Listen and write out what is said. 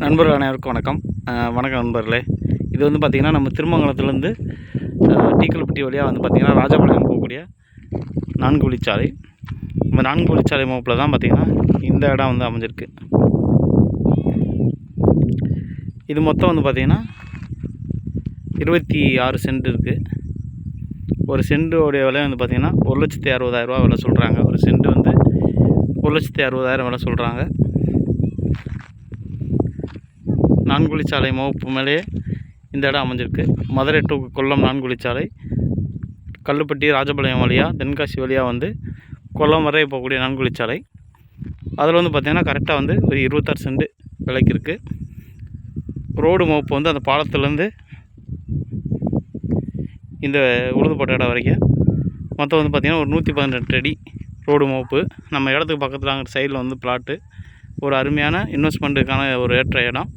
நண்பர்கள் அனைவருக்கும் வணக்கம். வணக்கம் நண்பர்களே. இது வந்து பார்த்திங்கன்னா நம்ம திருமங்கலத்துலேருந்து டீக்கல்பட்டி வழியாக வந்து பார்த்திங்கன்னா ராஜபாளையம் போகக்கூடிய நான்கு வழிச்சாலை இந்த நான்கு வழிச்சாலை முகப்பில் தான் பார்த்திங்கன்னா இந்த இடம் வந்து அமைஞ்சிருக்கு. இது மொத்தம் வந்து பார்த்திங்கன்னா இருபத்தி ஆறு சென்ட் இருக்குது ஒரு சென்டோடைய விலை வந்து பார்த்திங்கன்னா ஒரு லட்சத்தி அறுபதாயிரரூவா விலை சொல்கிறாங்க ஒரு சென்ட் வந்து ஒரு லட்சத்தி அறுபதாயிரம் விலை சொல்கிறாங்க நான்குழிச்சாலை மோப்பு மேலேயே இந்த இடம் அமைஞ்சிருக்கு. மதுரை டு கொல்லம் நான்குழிச்சாலை. கல்லுப்பட்டி ராஜபாளையம் வழியாக தென்காசி வழியாக வந்து கொல்லம் வரை போகக்கூடிய நான்குழிச்சாலை. அதில் வந்து பார்த்திங்கன்னா கரெக்டாக வந்து ஒரு இருபத்தாறு சென்ட் விலைக்கு இருக்குது ரோடு மோப்பு வந்து அந்த பாலத்துலேருந்து இந்த உழுதுபட்ட இடம் வரைக்கும். மொத்தம் வந்து பார்த்திங்கன்னா ஒரு நூற்றி பதினெட்டு அடி ரோடு மோப்பு நம்ம இடத்துக்கு பக்கத்தில் அங்கே சைடில் வந்து பிளாட்டு ஒரு அருமையான இன்வெஸ்ட்மெண்ட்டுக்கான ஒரு ஏற்ற இடம்.